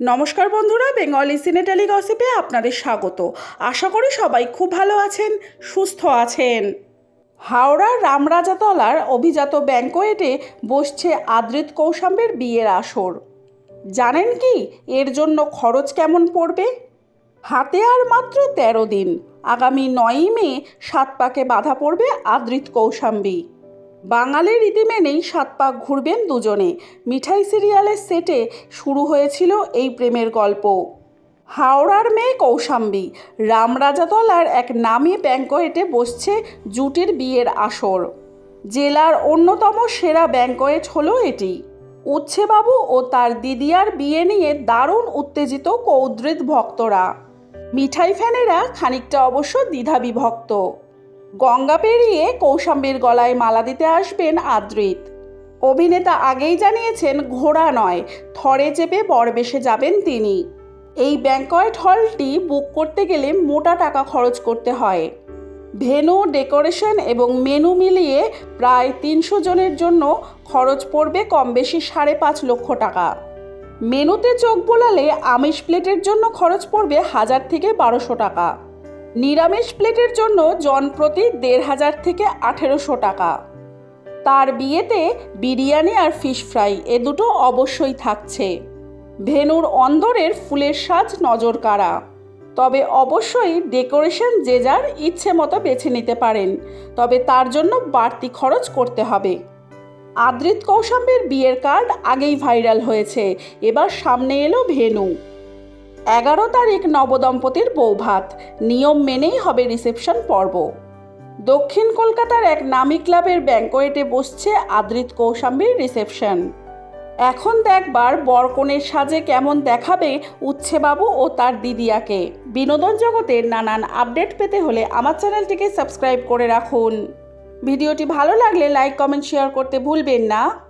নমস্কার বন্ধুরা, বেঙ্গলি সিনেটালি গসিপে আপনাদের স্বাগত। আশা করি সবাই খুব ভালো আছেন, সুস্থ আছেন। হাওড়ার রামরাজাতলার অভিজাত ব্যাঙ্কোয়েটে বসছে আদ্রিত কৌশাম্বের বিয়ের আসর। জানেন কি, এর জন্য খরচ কেমন পড়বে? হাতে আর মাত্র তেরো দিন। আগামী নয়ই মে সাত পাকে বাধা পড়বে আদ্রিত কৌশাম্বী। বাঙালির রীতি মেনেই সাত পাক ঘুরবেন দুজনে। মিঠাই সিরিয়ালের সেটে শুরু হয়েছিল এই প্রেমের গল্প। হাওড়ার মেয়ে কৌশাম্বী রামরাজাতলার এক নামী ব্যাঙ্কয়েটে বসছে জুটির বিয়ের আসর। জেলার অন্যতম সেরা ব্যাঙ্কয়েট হলো এটি। উচ্ছেবাবু ও তার দিদিয়ার বিয়ে নিয়ে দারুণ উত্তেজিত কৌদ্রিত ভক্তরা। মিঠাই ফ্যানেরা খানিকটা অবশ্য দ্বিধাবিভক্ত। গঙ্গা পেরিয়ে কৌশাম্বীর গলায় মালা দিতে আসবেন আদ্রিত। অভিনেতা আগেই জানিয়েছেন, ঘোড়া নয়, থরে চেপে বরবেশে যাবেন তিনি। এই ব্যাঙ্কয়েট হলটি বুক করতে গেলে মোটা টাকা খরচ করতে হয়। ভেনু ডেকোরেশন এবং মেনু মিলিয়ে প্রায় তিনশো জনের জন্য খরচ পড়বে কম বেশি সাড়ে পাঁচ লক্ষ টাকা। মেনুতে চোখ বোলালে আমিষ প্লেটের জন্য খরচ পড়বে হাজার থেকে বারোশো টাকা। নিরামিষ প্লেটের জন্য জন প্রতি দেড় হাজার থেকে আঠেরোশো টাকা। তার বিয়েতে বিরিয়ানি আর ফিশ ফ্রাই এ দুটো অবশ্যই থাকছে। ভেনুর অন্দরের ফুলের সাজ নজর কাড়া। তবে অবশ্যই ডেকোরেশন যে যার ইচ্ছে মতো বেছে নিতে পারেন, তবে তার জন্য বাড়তি খরচ করতে হবে। আদ্রিত কৌশাম্বের বিয়ের কার্ড আগেই ভাইরাল হয়েছে। এবার সামনে এলো ভেনু। এগারো তারিখ নবদম্পতির বৌভাত। নিয়ম মেনেই হবে রিসেপশন পর্ব। দক্ষিণ কলকাতার এক নামী ক্লাবের ব্যাঙ্কোয়েটে বসছে আদ্রিত কৌশাম্বীর রিসেপশন। এখন দেখবার বরকনের সাজে কেমন দেখাবে উচ্ছেবাবু ও তার দিদিয়াকে। বিনোদন জগতের নানান আপডেট পেতে হলে আমার চ্যানেলটিকে সাবস্ক্রাইব করে রাখুন। ভিডিওটি ভালো লাগলে লাইক, কমেন্ট, শেয়ার করতে ভুলবেন না।